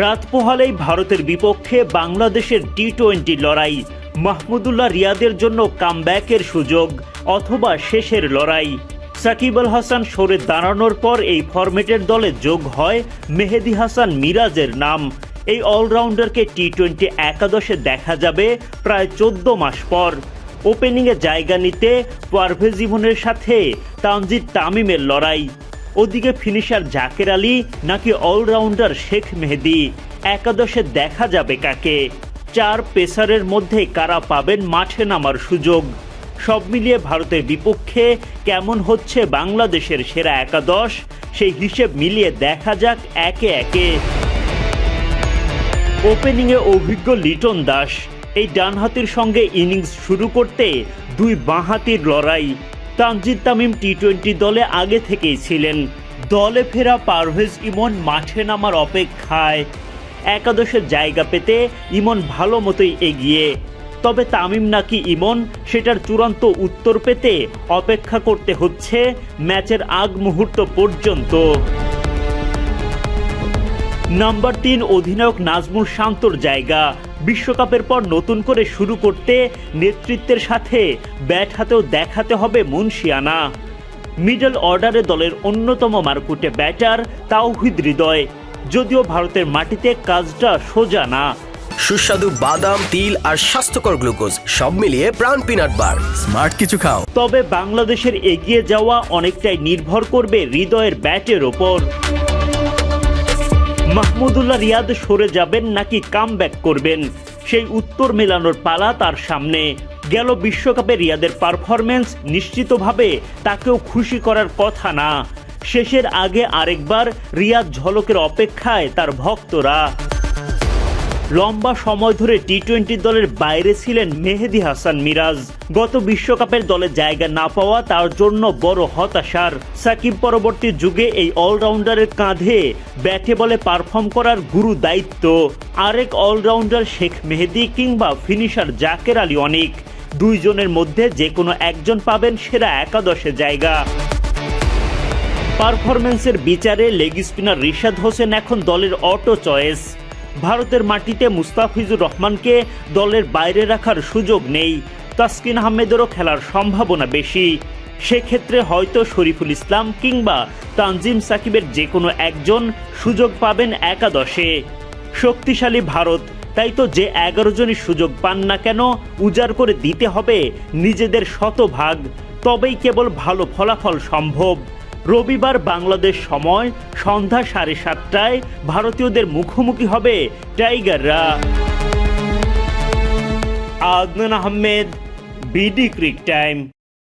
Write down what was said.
রাত পোহালেই ভারতের বিপক্ষে বাংলাদেশের টি টোয়েন্টি লড়াই, মাহমুদুল্লাহ রিয়াদের জন্য কামব্যাকের সুযোগ অথবা শেষের লড়াই। সাকিব আল হাসান সরে দাঁড়ানোর পর এই ফরম্যাটের দলে যোগ হয় মেহেদি হাসান মিরাজের নাম। এই অলরাউন্ডারকে টি টোয়েন্টি একাদশে দেখা যাবে প্রায় চোদ্দ মাস পর। ওপেনিংয়ে জায়গা নিতে পারভেজ জীবনের সাথে তানজিদ তামিমের লড়াই। ওদিকে ফিনিশার জাকের আলী নাকি অলরাউন্ডার শেখ মেহেদি? একাদশে দেখা যাবে কাকে? চার পেসারের মধ্যে কারা পাবেন মাঠে নামার সুযোগ? সব মিলিয়ে ভারতের বিপক্ষে কেমন হচ্ছে বাংলাদেশের সেরা একাদশ? সেই হিসেব মিলিয়ে দেখা যাক একে একে। ওপেনিংয়ে অভিজ্ঞ লিটন দাস। এই ডানহাতির সঙ্গে ইনিংস শুরু করতে দুই বাঁহাতির লড়াই। তানজিদ তামিম টি টোয়েন্টি দলে আগে থেকেই ছিলেন। দলে ফেরা পারভেজ ইমন মাঠে নামার অপেক্ষায় একাদশের জায়গা পেতে ইমন ভালো মতোই এগিয়ে। তবে তামিম নাকি ইমন, সেটার চূড়ান্ত উত্তর পেতে অপেক্ষা করতে হচ্ছে ম্যাচের আগ মুহূর্ত পর্যন্ত। নাম্বার তিন অধিনায়ক নাজমুল শান্তর জায়গা। বিশ্বকাপের পর নতুন করে শুরু করতে নেতৃত্বের সাথে ব্যাট হাতেও দেখাতে হবে মুন্সিয়ানা। মিডল অর্ডারে দলের অন্যতম মারকুটে ব্যাটার তাওহিদ হৃদয়। যদিও ভারতের মাটিতে কাজটা সোজা না। সুস্বাদু বাদাম তিল আর স্বাস্থ্যকর গ্লুকোজ সব মিলিয়ে প্রাণ পিনাট বার। স্মার্ট কিছু খাও। তবে বাংলাদেশের এগিয়ে যাওয়া অনেকটাই নির্ভর করবে হৃদয়ের ব্যাটের ওপর। মাহমুদুল্লাহ রিয়াদ সরে যাবেন নাকি কাম করবেন? সেই উত্তর মেলানোর পালা তার সামনে। গেল বিশ্বকাপে রিয়াদের পারফরমেন্স নিশ্চিতভাবে তাকেও খুশি করার কথা না। শেষের আগে আরেকবার রিয়াদ ঝলকের অপেক্ষায় তার ভক্তরা লম্বা সময় ধরে টি টোয়েন্টি দলের বাইরে ছিলেন মেহেদি হাসান মিরাজ। গত বিশ্বকাপের দলে জায়গা না পাওয়া তার জন্য বড় হতাশার। সাকিব পরবর্তী যুগে এই অলরাউন্ডারের কাঁধে ব্যাটে বলে পারফর্ম করার গুরু দায়িত্ব। আরেক অলরাউন্ডার শেখ মেহেদি কিংবা ফিনিশার জাকের আলী অনিক। দুইজনের মধ্যে যে কোনো একজন পাবেন সেরা একাদশে জায়গা। পারফরমেন্সের বিচারে লেগ স্পিনার রিশাদ হোসেন এখন দলের অটো চয়েস। ভারতের মাটিতে মুস্তাফিজুর রহমানকে দলের বাইরে রাখার সুযোগ নেই। তাসকিন আহমেদেরও খেলার সম্ভাবনা বেশি। সেক্ষেত্রে হয়তো শরীফুল ইসলাম কিংবা তানজিম সাকিবের যে কোনো একজন সুযোগ পাবেন একাদশে। শক্তিশালী ভারত, তাই তো যে এগারো জনই সুযোগ পান না কেন উজাড় করে দিতে হবে নিজেদের শতভাগ। তবেই কেবল ভালো ফলাফল সম্ভব। রবিবার বাংলাদেশ সময় সন্ধ্যা সাড়ে সাতটায় ভারতীয়দের মুখোমুখি হবে টাইগাররা। Adnan Ahmed, BD cric time.